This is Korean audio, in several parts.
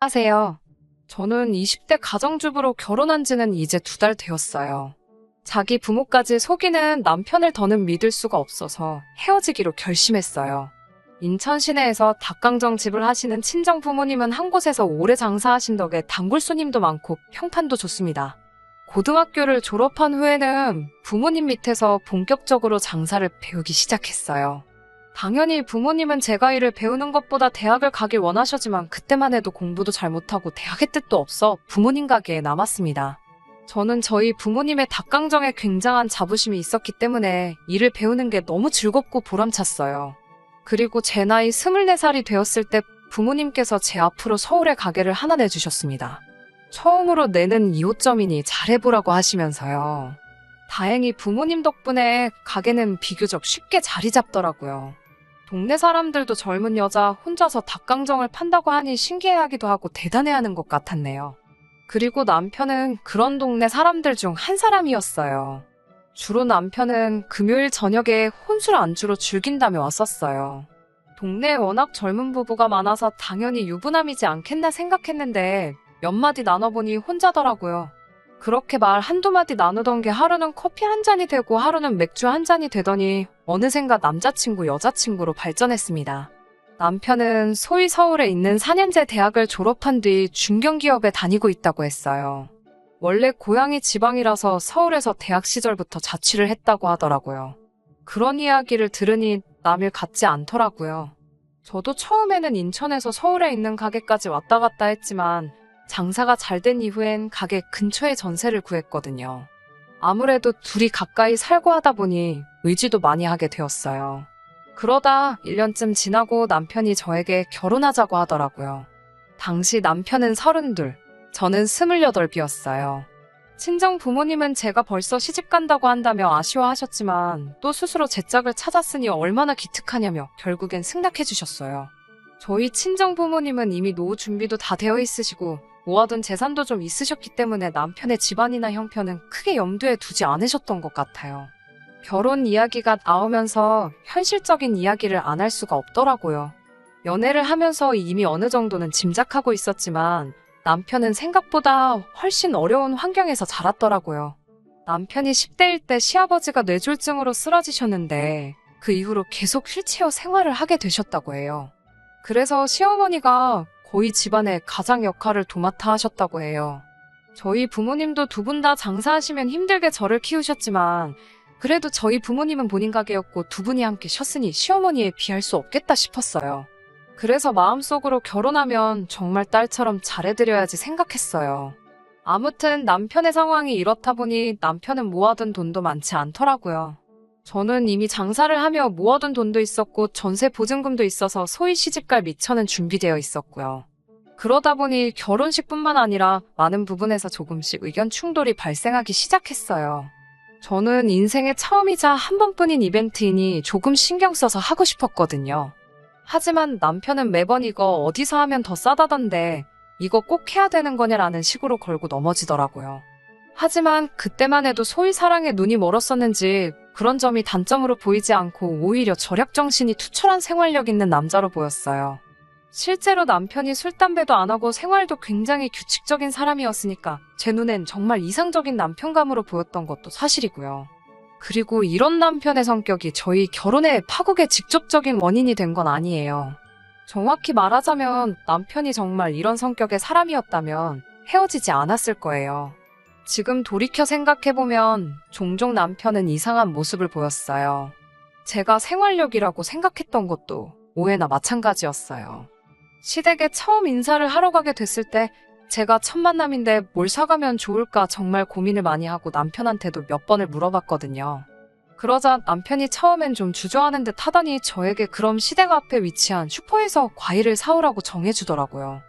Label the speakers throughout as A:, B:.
A: 하세요. 저는 20대 가정주부로 결혼한 지는 이제 두 달 되었어요. 자기 부모까지 속이는 남편을 더는 믿을 수가 없어서 헤어지기로 결심했어요. 인천 시내에서 닭강정 집을 하시는 친정 부모님은 한 곳에서 오래 장사하신 덕에 단골 손님도 많고 평판도 좋습니다. 고등학교를 졸업한 후에는 부모님 밑에서 본격적으로 장사를 배우기 시작했어요. 당연히 부모님은 제가 일을 배우는 것보다 대학을 가길 원하셨지만 그때만 해도 공부도 잘 못하고 대학의 뜻도 없어 부모님 가게에 남았습니다. 저는 저희 부모님의 닭강정에 굉장한 자부심이 있었기 때문에 일을 배우는 게 너무 즐겁고 보람찼어요. 그리고 제 나이 24살이 되었을 때 부모님께서 제 앞으로 서울에 가게를 하나 내주셨습니다. 처음으로 내는 2호점이니 잘해보라고 하시면서요. 다행히 부모님 덕분에 가게는 비교적 쉽게 자리 잡더라고요. 동네 사람들도 젊은 여자 혼자서 닭강정을 판다고 하니 신기해하기도 하고 대단해하는 것 같았네요. 그리고 남편은 그런 동네 사람들 중 한 사람이었어요. 주로 남편은 금요일 저녁에 혼술 안주로 즐긴다며 왔었어요. 동네에 워낙 젊은 부부가 많아서 당연히 유부남이지 않겠나 생각했는데 몇 마디 나눠보니 혼자더라고요. 그렇게 말 한두 마디 나누던 게 하루는 커피 한 잔이 되고 하루는 맥주 한 잔이 되더니 어느샌가 남자친구, 여자친구로 발전했습니다. 남편은 소위 서울에 있는 4년제 대학을 졸업한 뒤 중견기업에 다니고 있다고 했어요. 원래 고향이 지방이라서 서울에서 대학 시절부터 자취를 했다고 하더라고요. 그런 이야기를 들으니 남일 같지 않더라고요. 저도 처음에는 인천에서 서울에 있는 가게까지 왔다 갔다 했지만 장사가 잘 된 이후엔 가게 근처에 전세를 구했거든요. 아무래도 둘이 가까이 살고 하다 보니 의지도 많이 하게 되었어요. 그러다 1년쯤 지나고 남편이 저에게 결혼하자고 하더라고요. 당시 남편은 32, 저는 28이었어요. 친정 부모님은 제가 벌써 시집 간다고 한다며 아쉬워하셨지만 또 스스로 제 짝을 찾았으니 얼마나 기특하냐며 결국엔 승낙해 주셨어요. 저희 친정 부모님은 이미 노후 준비도 다 되어 있으시고 모아둔 재산도 좀 있으셨기 때문에 남편의 집안이나 형편은 크게 염두에 두지 않으셨던 것 같아요. 결혼 이야기가 나오면서 현실적인 이야기를 안 할 수가 없더라고요. 연애를 하면서 이미 어느 정도는 짐작하고 있었지만 남편은 생각보다 훨씬 어려운 환경에서 자랐더라고요. 남편이 10대일 때 시아버지가 뇌졸중으로 쓰러지셨는데 그 이후로 계속 휠체어 생활을 하게 되셨다고 해요. 그래서 시어머니가 거의 집안의 가장 역할을 도맡아 하셨다고 해요. 저희 부모님도 두 분 다 장사하시면 힘들게 저를 키우셨지만 그래도 저희 부모님은 본인 가게였고 두 분이 함께 쉬었으니 시어머니에 비할 수 없겠다 싶었어요. 그래서 마음속으로 결혼하면 정말 딸처럼 잘해드려야지 생각했어요. 아무튼 남편의 상황이 이렇다 보니 남편은 모아둔 돈도 많지 않더라고요. 저는 이미 장사를 하며 모아둔 돈도 있었고 전세 보증금도 있어서 소위 시집갈 미처는 준비되어 있었고요. 그러다 보니 결혼식뿐만 아니라 많은 부분에서 조금씩 의견 충돌이 발생하기 시작했어요. 저는 인생의 처음이자 한 번뿐인 이벤트이니 조금 신경 써서 하고 싶었거든요. 하지만 남편은 매번 이거 어디서 하면 더 싸다던데 이거 꼭 해야 되는 거냐라는 식으로 걸고 넘어지더라고요. 하지만 그때만 해도 소위 사랑에 눈이 멀었었는지 그런 점이 단점으로 보이지 않고 오히려 절약 정신이 투철한 생활력 있는 남자로 보였어요. 실제로 남편이 술, 담배도 안 하고 생활도 굉장히 규칙적인 사람이었으니까 제 눈엔 정말 이상적인 남편감으로 보였던 것도 사실이고요. 그리고 이런 남편의 성격이 저희 결혼의 파국의 직접적인 원인이 된 건 아니에요. 정확히 말하자면 남편이 정말 이런 성격의 사람이었다면 헤어지지 않았을 거예요. 지금 돌이켜 생각해보면 종종 남편은 이상한 모습을 보였어요. 제가 생활력이라고 생각했던 것도 오해나 마찬가지였어요. 시댁에 처음 인사를 하러 가게 됐을 때 제가 첫 만남인데 뭘 사가면 좋을까 정말 고민을 많이 하고 남편한테도 몇 번을 물어봤거든요. 그러자 남편이 처음엔 좀 주저하는 듯 하더니 저에게 그럼 시댁 앞에 위치한 슈퍼에서 과일을 사오라고 정해주더라고요.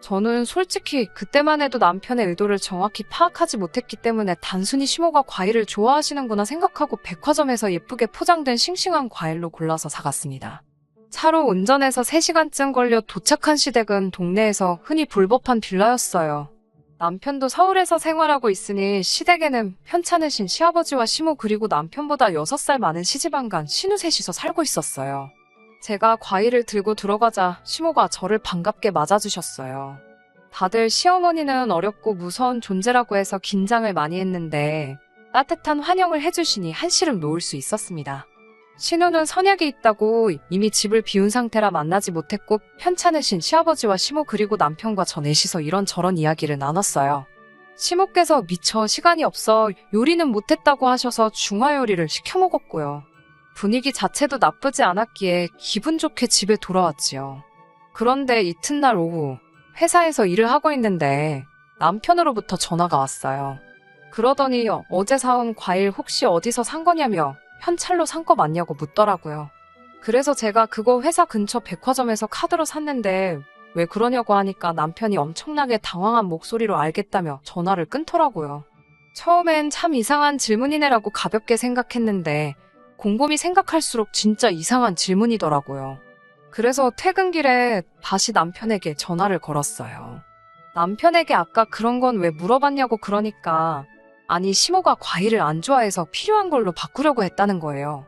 A: 저는 솔직히 그때만 해도 남편의 의도를 정확히 파악하지 못했기 때문에 단순히 시모가 과일을 좋아하시는구나 생각하고 백화점에서 예쁘게 포장된 싱싱한 과일로 골라서 사갔습니다. 차로 운전해서 3시간쯤 걸려 도착한 시댁은 동네에서 흔히 불법한 빌라였어요. 남편도 서울에서 생활하고 있으니 시댁에는 편찮으신 시아버지와 시모 그리고 남편보다 6살 많은 시집안간 신우 셋이서 살고 있었어요. 제가 과일을 들고 들어가자 시모가 저를 반갑게 맞아주셨어요. 다들 시어머니는 어렵고 무서운 존재라고 해서 긴장을 많이 했는데 따뜻한 환영을 해주시니 한시름 놓을 수 있었습니다. 신우는 선약이 있다고 이미 집을 비운 상태라 만나지 못했고 편찮으신 시아버지와 시모 그리고 남편과 저 넷이서 이런저런 이야기를 나눴어요. 시모께서 미처 시간이 없어 요리는 못했다고 하셔서 중화 요리를 시켜 먹었고요. 분위기 자체도 나쁘지 않았기에 기분 좋게 집에 돌아왔지요. 그런데 이튿날 오후 회사에서 일을 하고 있는데 남편으로부터 전화가 왔어요. 그러더니 어제 사온 과일 혹시 어디서 산 거냐며 현찰로 산 거 맞냐고 묻더라고요. 그래서 제가 그거 회사 근처 백화점에서 카드로 샀는데 왜 그러냐고 하니까 남편이 엄청나게 당황한 목소리로 알겠다며 전화를 끊더라고요. 처음엔 참 이상한 질문이네라고 가볍게 생각했는데 곰곰이 생각할수록 진짜 이상한 질문이더라고요. 그래서 퇴근길에 다시 남편에게 전화를 걸었어요. 남편에게 아까 그런 건 왜 물어봤냐고 그러니까 아니 시모가 과일을 안 좋아해서 필요한 걸로 바꾸려고 했다는 거예요.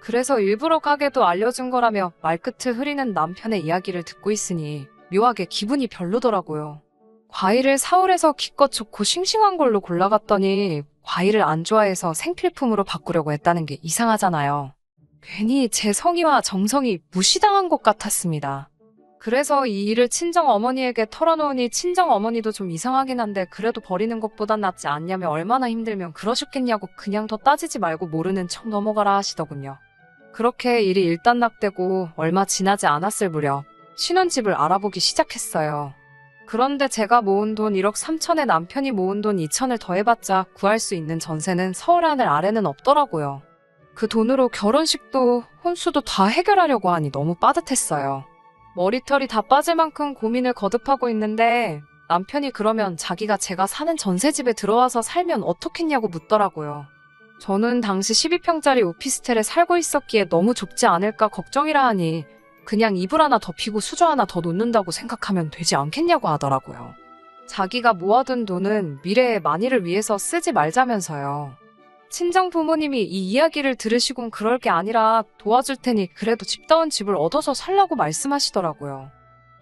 A: 그래서 일부러 가게도 알려준 거라며 말끝을 흐리는 남편의 이야기를 듣고 있으니 묘하게 기분이 별로더라고요. 과일을 사올에서 기껏 좋고 싱싱한 걸로 골라갔더니 과일을 안 좋아해서 생필품으로 바꾸려고 했다는 게 이상하잖아요. 괜히 제 성의와 정성이 무시당한 것 같았습니다. 그래서 이 일을 친정 어머니에게 털어놓으니 친정 어머니도 좀 이상하긴 한데 그래도 버리는 것보단 낫지 않냐며 얼마나 힘들면 그러셨겠냐고 그냥 더 따지지 말고 모르는 척 넘어가라 하시더군요. 그렇게 일이 일단락되고 얼마 지나지 않았을 무렵 신혼집을 알아보기 시작했어요. 그런데 제가 모은 돈 1억 3천에 남편이 모은 돈 2천을 더해봤자 구할 수 있는 전세는 서울 하늘 아래는 없더라고요. 그 돈으로 결혼식도 혼수도 다 해결하려고 하니 너무 빠듯했어요. 머리털이 다 빠질 만큼 고민을 거듭하고 있는데 남편이 그러면 자기가 제가 사는 전세집에 들어와서 살면 어떻겠냐고 묻더라고요. 저는 당시 12평짜리 오피스텔에 살고 있었기에 너무 좁지 않을까 걱정이라 하니 그냥 이불 하나 덮이고 수저 하나 더 놓는다고 생각하면 되지 않겠냐고 하더라고요. 자기가 모아둔 돈은 미래의 만일을 위해서 쓰지 말자면서요. 친정 부모님이 이 이야기를 들으시곤 그럴 게 아니라 도와줄 테니 그래도 집다운 집을 얻어서 살라고 말씀하시더라고요.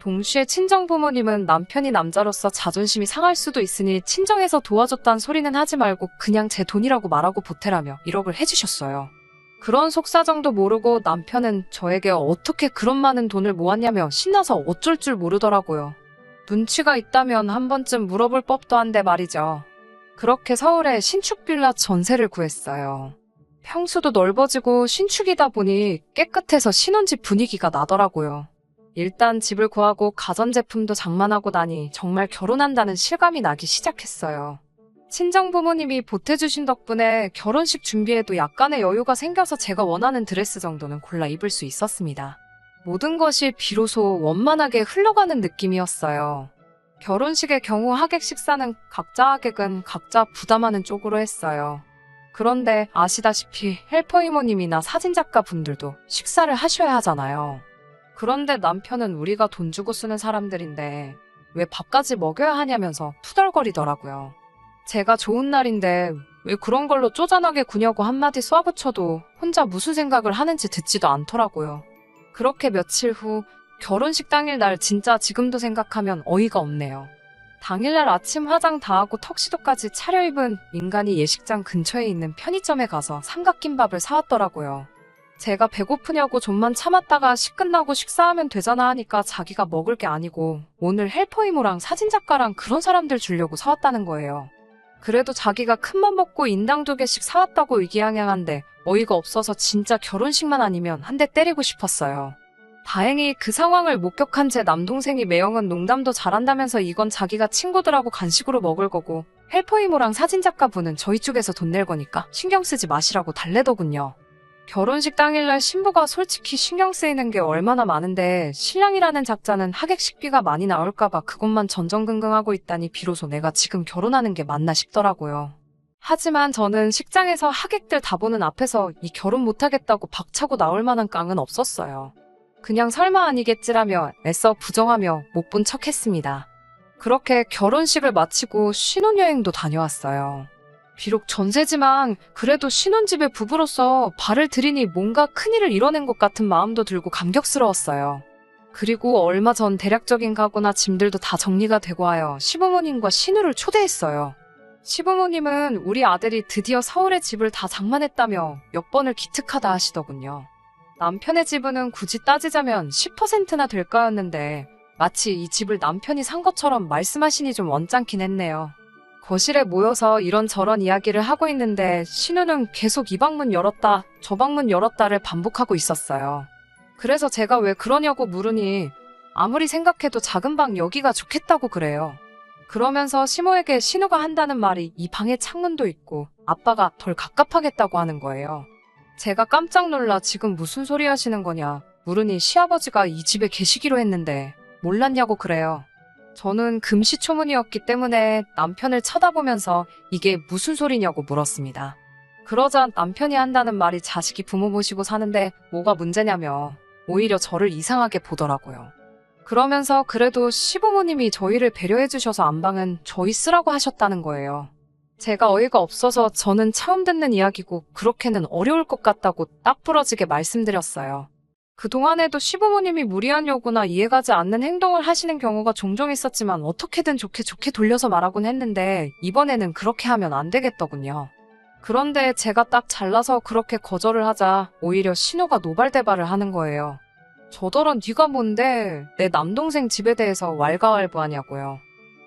A: 동시에 친정 부모님은 남편이 남자로서 자존심이 상할 수도 있으니 친정에서 도와줬단 소리는 하지 말고 그냥 제 돈이라고 말하고 보태라며 1억을 해주셨어요. 그런 속사정도 모르고 남편은 저에게 어떻게 그런 많은 돈을 모았냐며 신나서 어쩔 줄 모르더라고요. 눈치가 있다면 한 번쯤 물어볼 법도 한데 말이죠. 그렇게 서울에 신축 빌라 전세를 구했어요. 평수도 넓어지고 신축이다 보니 깨끗해서 신혼집 분위기가 나더라고요. 일단 집을 구하고 가전제품도 장만하고 나니 정말 결혼한다는 실감이 나기 시작했어요. 친정 부모님이 보태주신 덕분에 결혼식 준비에도 약간의 여유가 생겨서 제가 원하는 드레스 정도는 골라 입을 수 있었습니다. 모든 것이 비로소 원만하게 흘러가는 느낌이었어요. 결혼식의 경우 하객 식사는 각자 하객은 각자 부담하는 쪽으로 했어요. 그런데 아시다시피 헬퍼 이모님이나 사진작가 분들도 식사를 하셔야 하잖아요. 그런데 남편은 우리가 돈 주고 쓰는 사람들인데 왜 밥까지 먹여야 하냐면서 투덜거리더라고요. 제가 좋은 날인데 왜 그런 걸로 쪼잔하게 구냐고 한마디 쏘아붙여도 혼자 무슨 생각을 하는지 듣지도 않더라고요. 그렇게 며칠 후 결혼식 당일 날 진짜 지금도 생각하면 어이가 없네요. 당일날 아침 화장 다 하고 턱시도까지 차려입은 인간이 예식장 근처에 있는 편의점에 가서 삼각김밥을 사왔더라고요. 제가 배고프냐고 좀만 참았다가 식 끝나고 식사하면 되잖아 하니까 자기가 먹을 게 아니고 오늘 헬퍼 이모랑 사진작가랑 그런 사람들 주려고 사왔다는 거예요. 그래도 자기가 큰맘 먹고 인당 두 개씩 사왔다고 의기양양한데 어이가 없어서 진짜 결혼식만 아니면 한 대 때리고 싶었어요. 다행히 그 상황을 목격한 제 남동생이 매형은 농담도 잘한다면서 이건 자기가 친구들하고 간식으로 먹을 거고 헬퍼 이모랑 사진작가분은 저희 쪽에서 돈 낼 거니까 신경 쓰지 마시라고 달래더군요. 결혼식 당일날 신부가 솔직히 신경 쓰이는 게 얼마나 많은데 신랑이라는 작자는 하객 식비가 많이 나올까봐 그것만 전전긍긍하고 있다니 비로소 내가 지금 결혼하는 게 맞나 싶더라고요. 하지만 저는 식장에서 하객들 다 보는 앞에서 이 결혼 못하겠다고 박차고 나올 만한 깡은 없었어요. 그냥 설마 아니겠지라며 애써 부정하며 못 본 척 했습니다. 그렇게 결혼식을 마치고 신혼여행도 다녀왔어요. 비록 전세지만 그래도 신혼집의 부부로서 발을 들이니 뭔가 큰일을 이뤄낸 것 같은 마음도 들고 감격스러웠어요. 그리고 얼마 전 대략적인 가구나 짐들도 다 정리가 되고 하여 시부모님과 신우를 초대했어요. 시부모님은 우리 아들이 드디어 서울에 집을 다 장만했다며 몇 번을 기특하다 하시더군요. 남편의 지분은 굳이 따지자면 10%나 될까였는데 마치 이 집을 남편이 산 것처럼 말씀하시니 좀 언짢긴 했네요. 거실에 모여서 이런저런 이야기를 하고 있는데 신우는 계속 이 방문 열었다 저 방문 열었다를 반복하고 있었어요. 그래서 제가 왜 그러냐고 물으니 아무리 생각해도 작은 방 여기가 좋겠다고 그래요. 그러면서 시모에게 신우가 한다는 말이 이 방에 창문도 있고 아빠가 덜 갑갑하겠다고 하는 거예요. 제가 깜짝 놀라 지금 무슨 소리 하시는 거냐 물으니 시아버지가 이 집에 계시기로 했는데 몰랐냐고 그래요. 저는 금시초문이었기 때문에 남편을 쳐다보면서 이게 무슨 소리냐고 물었습니다. 그러자 남편이 한다는 말이 자식이 부모 모시고 사는데 뭐가 문제냐며 오히려 저를 이상하게 보더라고요. 그러면서 그래도 시부모님이 저희를 배려해 주셔서 안방은 저희 쓰라고 하셨다는 거예요. 제가 어이가 없어서 저는 처음 듣는 이야기고 그렇게는 어려울 것 같다고 딱 부러지게 말씀드렸어요. 그동안에도 시부모님이 무리한 요구나 이해가지 않는 행동을 하시는 경우가 종종 있었지만 어떻게든 좋게 좋게 돌려서 말하곤 했는데 이번에는 그렇게 하면 안 되겠더군요. 그런데 제가 딱 잘라서 그렇게 거절을 하자 오히려 신호가 노발대발을 하는 거예요. 저더런 네가 뭔데 내 남동생 집에 대해서 왈가왈부하냐고요.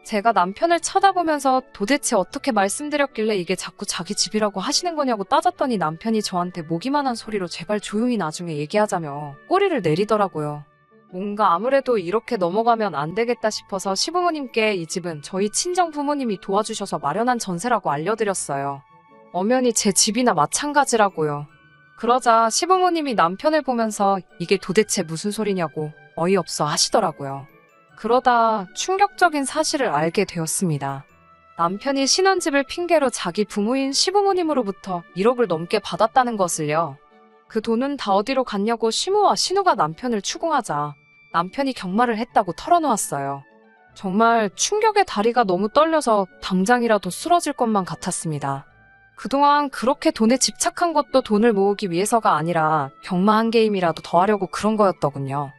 A: 제가 남편을 쳐다보면서 도대체 어떻게 말씀드렸길래 이게 자꾸 자기 집이라고 하시는 거냐고 따졌더니 남편이 저한테 모기만한 소리로 제발 조용히 나중에 얘기하자며 꼬리를 내리더라고요. 뭔가 아무래도 이렇게 넘어가면 안 되겠다 싶어서 시부모님께 이 집은 저희 친정 부모님이 도와주셔서 마련한 전세라고 알려드렸어요. 엄연히 제 집이나 마찬가지라고요. 그러자 시부모님이 남편을 보면서 이게 도대체 무슨 소리냐고 어이없어 하시더라고요. 그러다 충격적인 사실을 알게 되었습니다. 남편이 신혼집을 핑계로 자기 부모인 시부모님으로부터 1억을 넘게 받았다는 것을요. 그 돈은 다 어디로 갔냐고 시모와 신우가 남편을 추궁하자 남편이 경마를 했다고 털어놓았어요. 정말 충격의 다리가 너무 떨려서 당장이라도 쓰러질 것만 같았습니다. 그동안 그렇게 돈에 집착한 것도 돈을 모으기 위해서가 아니라 경마 한 게임이라도 더 하려고 그런 거였더군요.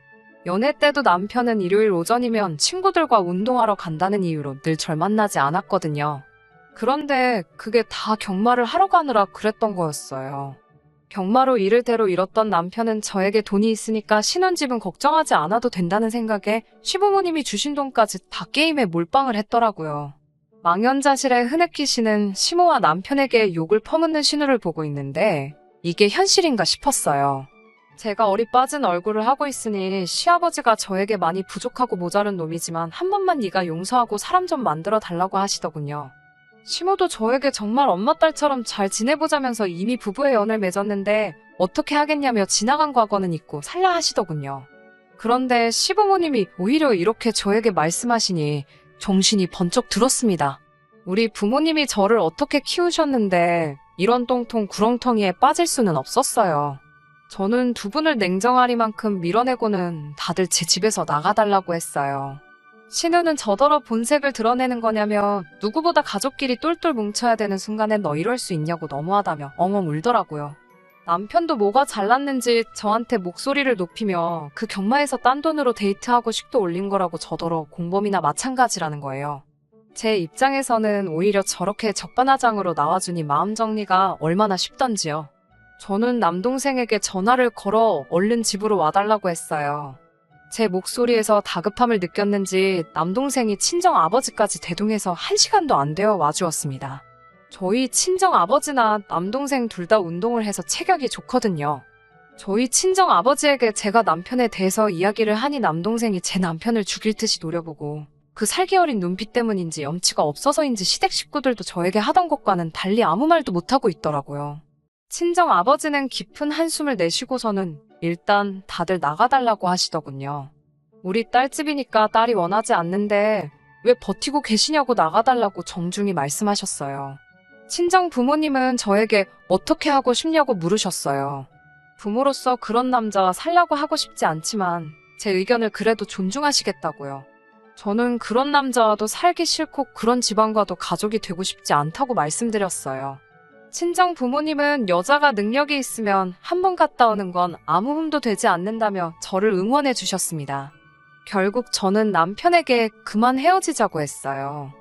A: 연애 때도 남편은 일요일 오전이면 친구들과 운동하러 간다는 이유로 늘 절 만나지 않았거든요. 그런데 그게 다 경마를 하러 가느라 그랬던 거였어요. 경마로 이를 대로 잃었던 남편은 저에게 돈이 있으니까 신혼집은 걱정하지 않아도 된다는 생각에 시부모님이 주신 돈까지 다 게임에 몰빵을 했더라고요. 망연자실의 흐느끼 씨는 시모와 남편에게 욕을 퍼붓는 신우를 보고 있는데 이게 현실인가 싶었어요. 제가 어리 빠진 얼굴을 하고 있으니 시아버지가 저에게 많이 부족하고 모자른 놈이지만 한 번만 네가 용서하고 사람 좀 만들어 달라고 하시더군요. 시모도 저에게 정말 엄마 딸처럼 잘 지내보자면서 이미 부부의 연을 맺었는데 어떻게 하겠냐며 지나간 과거는 잊고 살라 하시더군요. 그런데 시부모님이 오히려 이렇게 저에게 말씀하시니 정신이 번쩍 들었습니다. 우리 부모님이 저를 어떻게 키우셨는데 이런 똥통 구렁텅이에 빠질 수는 없었어요. 저는 두 분을 냉정하리만큼 밀어내고는 다들 제 집에서 나가달라고 했어요. 신우는 저더러 본색을 드러내는 거냐며 누구보다 가족끼리 똘똘 뭉쳐야 되는 순간에 너 이럴 수 있냐고 너무하다며 엉엉 울더라고요. 남편도 뭐가 잘났는지 저한테 목소리를 높이며 그 경마에서 딴 돈으로 데이트하고 식도 올린 거라고 저더러 공범이나 마찬가지라는 거예요. 제 입장에서는 오히려 저렇게 적반하장으로 나와주니 마음 정리가 얼마나 쉽던지요. 저는 남동생에게 전화를 걸어 얼른 집으로 와달라고 했어요. 제 목소리에서 다급함을 느꼈는지 남동생이 친정 아버지까지 대동해서 한 시간도 안 되어 와주었습니다. 저희 친정 아버지나 남동생 둘 다 운동을 해서 체격이 좋거든요. 저희 친정 아버지에게 제가 남편에 대해서 이야기를 하니 남동생이 제 남편을 죽일 듯이 노려보고 그 살기 어린 눈빛 때문인지 염치가 없어서인지 시댁 식구들도 저에게 하던 것과는 달리 아무 말도 못하고 있더라고요. 친정 아버지는 깊은 한숨을 내쉬고서는 일단 다들 나가달라고 하시더군요. 우리 딸집이니까 딸이 원하지 않는데 왜 버티고 계시냐고 나가달라고 정중히 말씀하셨어요. 친정 부모님은 저에게 어떻게 하고 싶냐고 물으셨어요. 부모로서 그런 남자와 살라고 하고 싶지 않지만 제 의견을 그래도 존중하시겠다고요. 저는 그런 남자와도 살기 싫고 그런 집안과도 가족이 되고 싶지 않다고 말씀드렸어요. 친정 부모님은 여자가 능력이 있으면 한 번 갔다 오는 건 아무 흠도 되지 않는다며 저를 응원해 주셨습니다. 결국 저는 남편에게 그만 헤어지자고 했어요.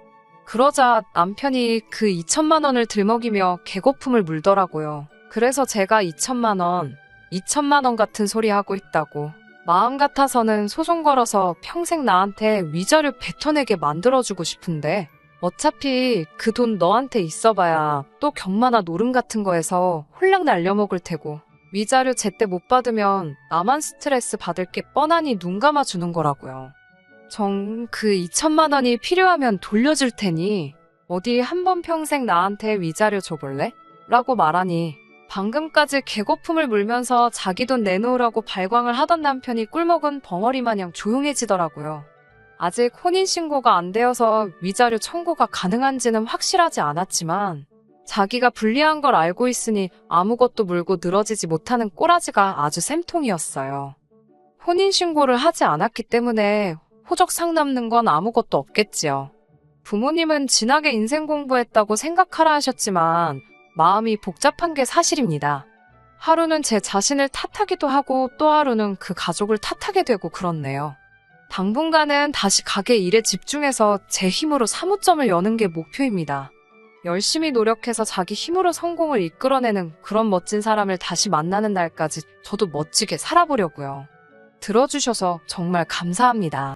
A: 그러자 남편이 그 2천만 원을 들먹이며 개거품을 물더라고요. 그래서 제가 2천만 원, 2천만 원 같은 소리 하고 있다고. 마음 같아서는 소송 걸어서 평생 나한테 위자료 뱉어내게 만들어주고 싶은데 어차피 그 돈 너한테 있어봐야 또 경마나 노름 같은 거에서 홀랑 날려먹을 테고 위자료 제때 못 받으면 나만 스트레스 받을 게 뻔하니 눈 감아주는 거라고요. 정 그 2천만 원이 필요하면 돌려줄 테니 어디 한 번 평생 나한테 위자료 줘볼래? 라고 말하니 방금까지 개거품을 물면서 자기 돈 내놓으라고 발광을 하던 남편이 꿀먹은 벙어리 마냥 조용해지더라고요. 아직 혼인신고가 안 되어서 위자료 청구가 가능한지는 확실하지 않았지만 자기가 불리한 걸 알고 있으니 아무것도 물고 늘어지지 못하는 꼬라지가 아주 쌤통이었어요. 혼인신고를 하지 않았기 때문에 호적상 남는 건 아무것도 없겠지요. 부모님은 진하게 인생 공부했다고 생각하라 하셨지만 마음이 복잡한 게 사실입니다. 하루는 제 자신을 탓하기도 하고 또 하루는 그 가족을 탓하게 되고 그렇네요. 당분간은 다시 가게 일에 집중해서 제 힘으로 사무점을 여는 게 목표입니다. 열심히 노력해서 자기 힘으로 성공을 이끌어내는 그런 멋진 사람을 다시 만나는 날까지 저도 멋지게 살아보려고요. 들어주셔서 정말 감사합니다.